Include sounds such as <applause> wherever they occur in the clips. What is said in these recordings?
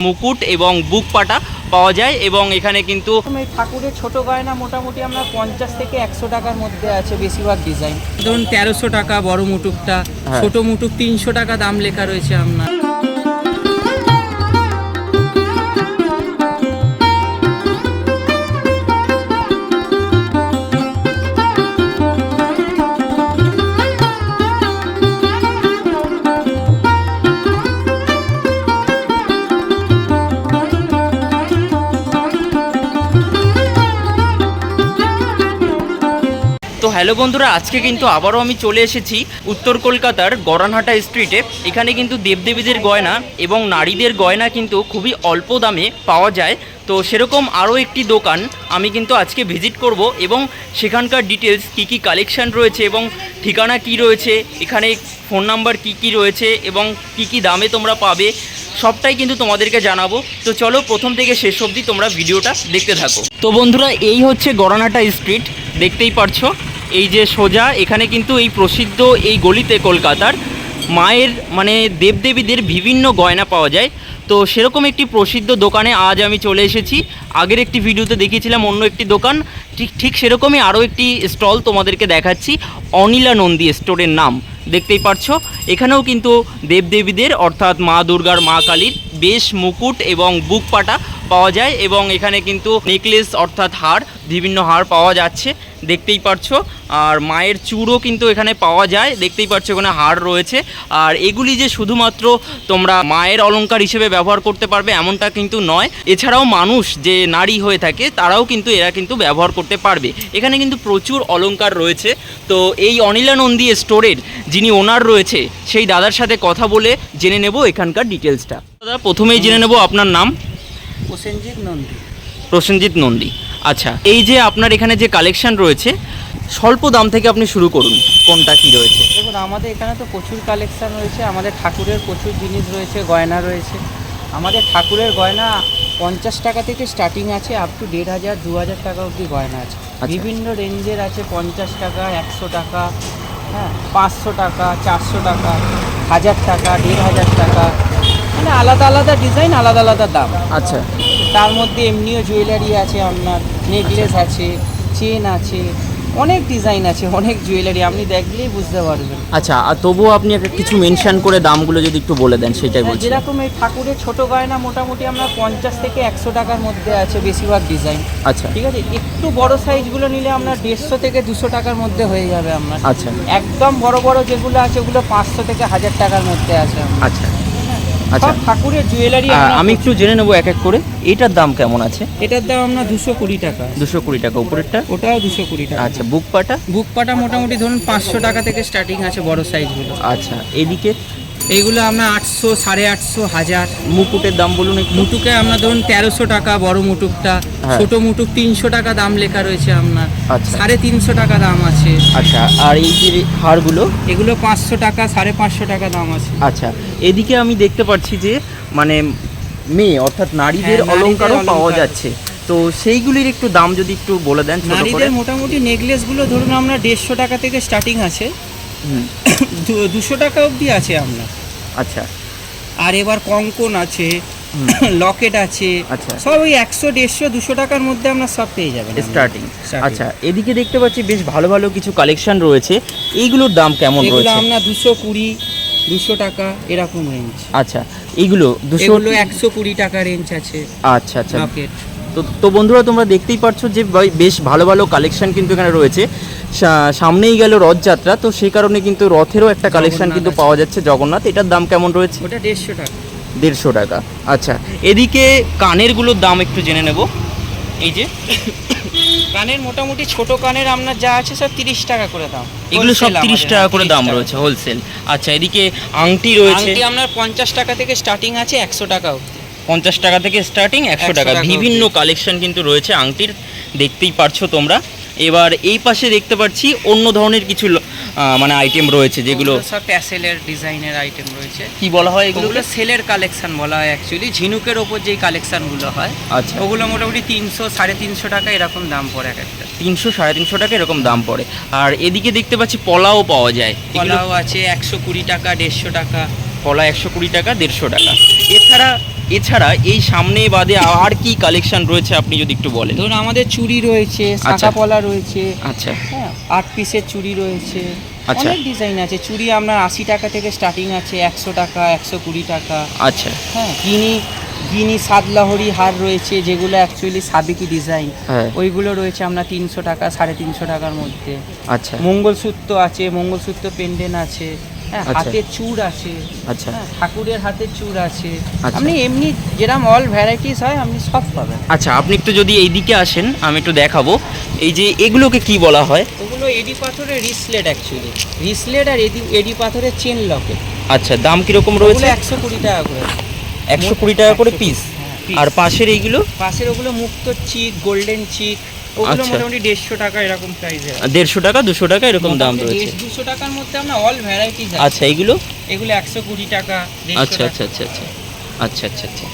মুকুট এবং বুক পাটা পাওয়া যায় এবং এখানে কিন্তু ঠাকুরের ছোট গয়না মোটামুটি আমরা পঞ্চাশ থেকে একশো টাকার মধ্যে আছে বেশিরভাগ ডিজাইন ধরুন তেরোশো টাকা বড় মুটুকটা হ্যাঁ। ছোট মুটুক তিনশো টাকা দাম লেখা রয়েছে আপনার হ্যালো বন্ধুরা, আজকে কিন্তু আবারও আমি চলে এসেছি উত্তর কলকাতার গরানহাটা স্ট্রিটে এখানে কিন্তু দেবদেবীদের গয়না এবং নারীদের গয়না কিন্তু খুবই অল্প দামে পাওয়া যায়। তো সেরকম আরও একটি দোকান আমি কিন্তু আজকে ভিজিট করব এবং সেখানকার ডিটেলস কী কী কালেকশন রয়েছে এবং ঠিকানা কি রয়েছে, এখানে ফোন নাম্বার কি কি রয়েছে এবং কি কি দামে তোমরা পাবে, সবটাই কিন্তু তোমাদেরকে জানাব। তো চলো প্রথম থেকে শেষ অবধি তোমরা ভিডিওটা দেখতে থাকো। তো বন্ধুরা, এই হচ্ছে গরানাটা স্ট্রিট দেখতেই পারছ। এই যে সোজা, এখানে কিন্তু এই প্রসিদ্ধ এই গলিতে কলকাতার মায়ের মানে দেবদেবীদের বিভিন্ন গয়না পাওয়া যায়। তো সেরকম একটি প্রসিদ্ধ দোকানে আজ আমি চলে এসেছি। আগের একটি ভিডিওতে দেখিয়েছিলাম অন্য একটি দোকান। ঠিক ঠিক সেরকমই আরও একটি স্টল তোমাদেরকে দেখাচ্ছি। অনিলা নন্দী স্টোরের নাম। দেখতেই পারছ। এখানেও কিন্তু দেবদেবীদের, অর্থাৎ মা দুর্গার মা কালীর বেশ মুকুট এবং বুক পাটা পাওয়া যায় এবং এখানে কিন্তু নেকলেস, অর্থাৎ হার, বিভিন্ন হার পাওয়া যাচ্ছে। দেখতেই পারছ। আর মায়ের চূড়ও কিন্তু এখানে পাওয়া যায়। দেখতেই পাচ্ছ এখানে হার রয়েছে। আর এগুলি যে শুধুমাত্র তোমরা মায়ের অলংকার হিসেবে ব্যবহার করতে পারবে এমনটা কিন্তু নয়। এছাড়াও মানুষ যে নারী হয়ে থাকে, তারাও কিন্তু এরা কিন্তু ব্যবহার করতে পারবে। এখানে কিন্তু প্রচুর অলংকার রয়েছে। তো এই অনিলা নন্দী স্টোরের যিনি ওনার রয়েছে সেই দাদার সাথে কথা বলে জেনে নেব এখানকার ডিটেলসটা। দাদা প্রথমেই জেনে নেব আপনার নাম? প্রসেনজিৎ নন্দী। প্রসেনজিৎ নন্দী। আচ্ছা এই যে আপনার এখানে যে কালেকশন রয়েছে স্বল্প দাম থেকে আপনি শুরু করুন কোনটা কি রয়েছে? দেখুন আমাদের এখানে তো প্রচুর কালেকশন রয়েছে আমাদের ঠাকুরের প্রচুর জিনিস রয়েছে গয়না রয়েছে। আমাদের ঠাকুরের গয়না পঞ্চাশ টাকা থেকে স্টার্টিং আছে আপ টু দেড় হাজার দু হাজার টাকা অবধি গয়না আছে। আচ্ছা। বিভিন্ন রেঞ্জের আছে পঞ্চাশ টাকা একশো টাকা হ্যাঁ পাঁচশো টাকা চারশো টাকা হাজার টাকা দেড় হাজার টাকা। মানে আলাদা আলাদা ডিজাইন আলাদা আলাদা দাম। আচ্ছা। তার মধ্যে এমনিও জুয়েলারি আছে আপনার নেকলেস আছে চেন আছে অনেক ডিজাইন আছে অনেক জুয়েলারি আপনি দেখলেই বুঝতে পারবেন। আচ্ছা আর তবুও আপনি একটা কিছু মেনশন করে দামগুলো যদি একটু বলে দেন সেটাই বলছি। যেরকম এই ঠাকুরের ছোট গয়না মোটামুটি আমরা পঞ্চাশ থেকে একশো টাকার মধ্যে আছে বেশিরভাগ ডিজাইন আচ্ছা। ঠিক আছে? একটু বড় সাইজগুলো নিলে আপনার দেড়শো থেকে দুশো টাকার মধ্যে হয়ে যাবে আপনার আচ্ছা। একদম বড় বড় যেগুলো আছে ওগুলো পাঁচশো থেকে হাজার টাকার মধ্যে আছে আচ্ছা। আচ্ছা। ঠাকুরের জুয়েলারি আমি একটু জেনে নেব এক এক করে এটার দাম কেমন আছে? এটার দাম আপনার দুশো কুড়ি টাকা। দুশো কুড়ি টাকা উপরেরটা? ওটাও দুশো কুড়ি টাকা। আচ্ছা বুক পাটা? বুক পাটা মোটামুটি ধরুন পাঁচশো টাকা থেকে স্টার্টিং আছে বড় সাইজগুলো আচ্ছা এদিকে? এইগুলো আপনার আটশো সাড়ে আটশো হাজার। মুকুটের দাম বলুন মুটুকে আপনার ধরুন তেরোশো টাকা বড় মুটুকটা। হ্যাঁ। ছোট মুটুক তিনশো টাকা দাম লেখা রয়েছে আপনার। আচ্ছা। সাড়ে তিনশো টাকা দাম আছে। আচ্ছা আর এই যে হারগুলো এগুলো পাঁচশো টাকা সাড়ে পাঁচশো টাকা দাম আছে। আচ্ছা এদিকে আমি দেখতে পাচ্ছি যে মানে মেয়ে অর্থাৎ নারীদের হ্যাঁ, অলংকারও পাওয়া যাচ্ছে। তো সেইগুলির একটু দাম যদি একটু বলে দেন নারীদের মোটামুটি নেকলেসগুলো ধরুন আপনার দেড়শো টাকা থেকে স্টার্টিং আছে। দুশো টাকা অবধি আছে আপনার আচ্ছা। আর এবার কঙ্কন আছে <coughs> লকেট আছে আচ্ছা। সব ওই একশো দেড়শো দুশো টাকার মধ্যে আপনার সব পেয়ে যাবেন স্টার্টিং আচ্ছা এদিকে দেখতে পাচ্ছি বেশ ভালো ভালো কিছু কালেকশন রয়েছে। এইগুলোর দাম কেমন এগুলো রয়েছে? আপনার দুশো কুড়ি দুশো টাকা এরকম রেঞ্জ আচ্ছা এইগুলো দুশো একশো কুড়ি টাকা রেঞ্জ আছে। আচ্ছা আচ্ছা। লকেট তো তো বন্ধুরা তোমরা দেখতেই পারছ যে বেশ ভালো ভালো কালেকশন কিন্তু এখানে রয়েছে। সামনেই গেল রথযাত্রা তো সেই কারণে কিন্তু রথেরও একটা কালেকশন কিন্তু পাওয়া যাচ্ছে জগন্নাথ। এটার দাম কেমন রয়েছে? ওটা দেড়শো টাকা। দেড়শো টাকা। আচ্ছা এদিকে কানেরগুলোর দাম একটু জেনে নেব। এই যে কানের মোটামুটি ছোট কানের আপনার যা আছে সব তিরিশ টাকা করে দাম। এগুলো সব তিরিশ টাকা করে দাম রয়েছে হোলসেল আচ্ছা এদিকে আংটি রয়েছে। আপনার পঞ্চাশ টাকা থেকে স্টার্টিং আছে একশো টাকা অবধি। পঞ্চাশ টাকা থেকে স্টার্টিং একশো টাকা। বিভিন্ন কালেকশন কিন্তু রয়েছে আংটির দেখতেই পারছ তোমরা। এবার এই পাশে দেখতে পাচ্ছি অন্য ধরনের কিছু মানে আইটেম রয়েছে যেগুলো সব প্যাসেলের ডিজাইনের আইটেম রয়েছে। কি বলা হয় এগুলো সেলের কালেকশন বলা হয় অ্যাকচুয়ালি ঝিনুকের ওপর যেই কালেকশনগুলো হয় আচ্ছা। ওগুলো মোটামুটি তিনশো সাড়ে তিনশো টাকা এরকম দাম পড়ে এক একটা। তিনশো সাড়ে তিনশো টাকা এরকম দাম পড়ে। আর এদিকে দেখতে পাচ্ছি পলাও পাওয়া যায়। কলাও আছে একশো কুড়ি টাকা দেড়শো টাকা। পলা একশো কুড়ি টাকা দেড়শো টাকা। এছাড়া এছাড়া এই সামনে বাদে আর কি কালেকশন রয়েছে আপনি যদি একটু বলেন? ধরুন আমাদের চুড়ি রয়েছে আচ্ছা। পলা রয়েছে আচ্ছা। হ্যাঁ আট পিসের চুড়ি রয়েছে আচ্ছা। অনেক ডিজাইন আছে। চুড়ি আপনার আশি টাকা থেকে স্টার্টিং আছে একশো টাকা একশো কুড়ি টাকা। আচ্ছা। হ্যাঁ গিনি গিনি সাতলাহরি হার রয়েছে যেগুলো অ্যাকচুয়ালি সাবিকি ডিজাইন হ্যাঁ। ওইগুলো রয়েছে আমরা তিনশো টাকা সাড়ে তিনশো টাকার মধ্যে। আচ্ছা। মঙ্গলসূত্র আছে মঙ্গলসূত্র পেন্ডেন্ট আছে। হ্যাঁ আচ্ছা। হাতের চূড় আছে। আচ্ছা। হ্যাঁ ঠাকুরের হাতের চূড় আছে। আচ্ছা। আপনি এমনি যেরকম অল ভ্যারাইটিস হয় আপনি সব পাবেন। আচ্ছা আপনি একটু যদি এইদিকে আসেন আমি একটু দেখাবো। এই যে এগুলোকে কি বলা হয়? ওগুলো এডি পাথরের রিসলেট অ্যাকচুয়ালি রিসলেট আর এডি এডি পাথরের চেন লকেট আচ্ছা দাম কীরকম রয়েছে? একশো কুড়ি টাকা করে। একশো কুড়ি টাকা করে পিস হ্যাঁ, আর পাশের এইগুলো? পাশের ওগুলো মুক্ত চিক গোল্ডেন চিক ওগুলো আচ্ছা। মোটামুটি দেড়শো টাকা এরকম প্রাইসের দেড়শো টাকা দুশো টাকা এরকম দাম রয়েছে। দুশো টাকার মধ্যে আমরা অল ভ্যারাইটিস আচ্ছা এগুলো? এগুলো একশো কুড়ি টাকা আচ্ছা আচ্ছা আচ্ছা আচ্ছা। আচ্ছা আচ্ছা আচ্ছা।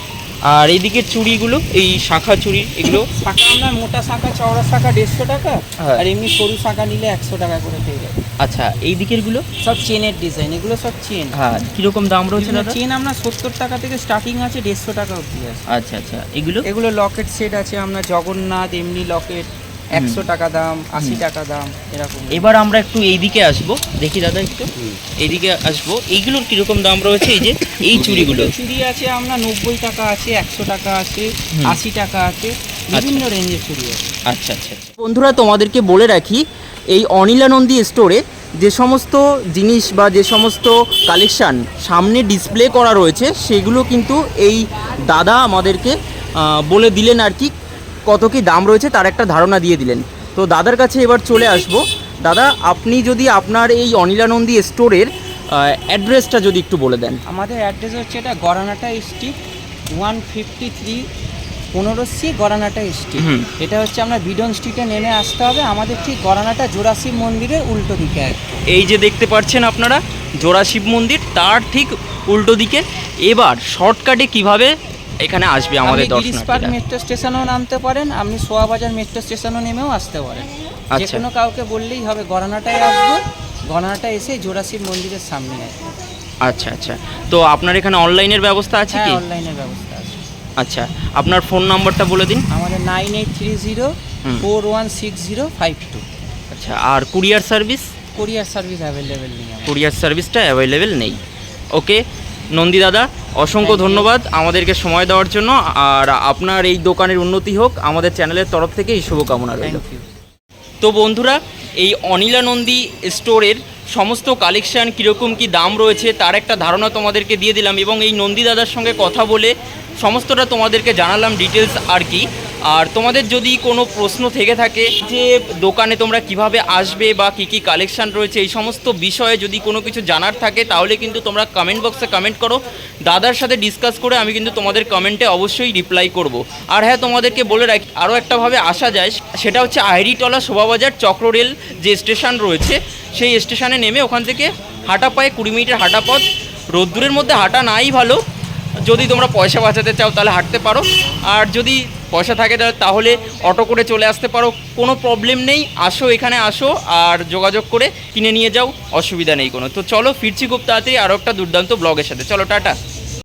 আর এইদিকে চুড়িগুলো এই শাখা চুড়ি এগুলো। শাখা আমরা মোটা শাখা চওড়া শাখা দেড়শো টাকা হ্যাঁ। আর এমনি সরু শাখা নিলে একশো টাকা করে পেয়ে যাবে আচ্ছা এই দিকেরগুলো সব চেনের ডিজাইন এগুলো সব চেন। হ্যাঁ কীরকম দাম রয়েছে দাদা? চেন আমরা সত্তর টাকা থেকে স্টার্টিং আছে দেড়শো টাকা অবধি আছে। আচ্ছা আচ্ছা এগুলো? এগুলো লকেট সেট আছে আমরা জগন্নাথ এমনি লকেট একশো টাকা দাম আশি টাকা দাম এরকম। এবার আমরা একটু এইদিকে আসব। দেখি দাদা একটু। এইদিকে আসব। এইগুলোর কীরকম দাম রয়েছে? এই যে এই চুড়িগুলো। চুড়ি আছে আমরা নব্বই টাকা আছে একশো টাকা আছে আশি টাকা আছে বিভিন্ন রেঞ্জের চুড়ি আছে। আচ্ছা আচ্ছা আচ্ছা। বন্ধুরা তোমাদেরকে বলে রাখি এই অনিলানন্দী স্টোরে যে সমস্ত জিনিস বা যে সমস্ত কালেকশান সামনে ডিসপ্লে করা রয়েছে সেগুলো কিন্তু এই দাদা আমাদেরকে বলে দিলেন আর কি কত কি দাম রয়েছে তার একটা ধারণা দিয়ে দিলেন। তো দাদার কাছে এবার চলে আসব। দাদা আপনি যদি আপনার এই অনিলানন্দী স্টোরের অ্যাড্রেসটা যদি একটু বলে দেন। আমাদের অ্যাড্রেস হচ্ছে এটা Garanhata street one fifty three পনেরো সি গরানাটা স্ট্রিট। এটা হচ্ছে আমরা বিডন স্ট্রিটে নেমে আসতে হবে। আমাদের ঠিক গরানাটা জোড়াশিব মন্দিরের উল্টো দিকে এই যে দেখতে পাচ্ছেন আপনারা জোড়া শিব মন্দির তার ঠিক উল্টো দিকে। এবার শর্টকাটে কীভাবে এখানে আসবে আমাদের পার্ক মেট্রো স্টেশনও নামতে পারেন আপনি সোয়াবাজার মেট্রো স্টেশনও নেমেও আসতে পারেন। যে আচ্ছা। কোনো কাউকে বললেই হবে গরানাটায় আসব গরানাটা এসে জোড়াশিব মন্দিরের সামনে আসবে। আচ্ছা আচ্ছা। তো আপনার এখানে অনলাইনের ব্যবস্থা আছে হ্যাঁ কি? অনলাইনের ব্যবস্থা আছে। আচ্ছা আপনার ফোন নাম্বারটা বলে দিন। আমাদের nine eight three zero four one six zero five two আচ্ছা আর courier service courier service available নেই কুরিয়ার সার্ভিসটা অ্যাভেলেবেল নেই। ওকে নন্দী দাদা অসংখ্য ধন্যবাদ আমাদেরকে সময় দেওয়ার জন্য। আর আপনার এই দোকানের উন্নতি হোক আমাদের চ্যানেলের তরফ থেকে এই শুভকামনা রইল। তো বন্ধুরা এই অনিলা নন্দী স্টোরের সমস্ত কালেকশান কীরকম কি দাম রয়েছে তার একটা ধারণা তোমাদেরকে দিয়ে দিলাম এবং এই নন্দী দাদার সঙ্গে কথা বলে সমস্তটা তোমাদেরকে জানালাম ডিটেলস আর কি। আর তোমাদের যদি কোনো প্রশ্ন থেকে থাকে যে দোকানে তোমরা কীভাবে আসবে বা কি কি কালেকশান রয়েছে, এই সমস্ত বিষয়ে যদি কোনো কিছু জানার থাকে, তাহলে কিন্তু তোমরা কমেন্ট বক্সে কমেন্ট করো। দাদার সাথে ডিসকাস করে আমি কিন্তু তোমাদের কমেন্টে অবশ্যই রিপ্লাই করব। আর হ্যাঁ তোমাদেরকে বলে রাখি, আরও একটাভাবে আসা যায়, সেটা হচ্ছে আইরিটলা শোভাবাজার চক্ররেল যে স্টেশন রয়েছে, সেই স্টেশনে নেমে ওখান থেকে হাঁটা পায়ে কুড়ি মিনিটের হাঁটা পথ। রোদ্দুরের মধ্যে হাঁটা নাই ভালো যদি তোমরা পয়সা বাঁচাতে চাও, তাহলে হাঁটতে পারো। আর যদি পয়সা থাকে, তাহলে- অটো করে চলে আসতে পারো। কোনো প্রবলেম নেই। আসো এখানে, আসো আর যোগাযোগ করে কিনে নিয়ে যাও। অসুবিধা নেই কোনো। তো চলো, ফিরছি খুব তাড়াতাড়ি। আরও একটা দুর্দান্ত ব্লগের সাথে। চলো, টাটা।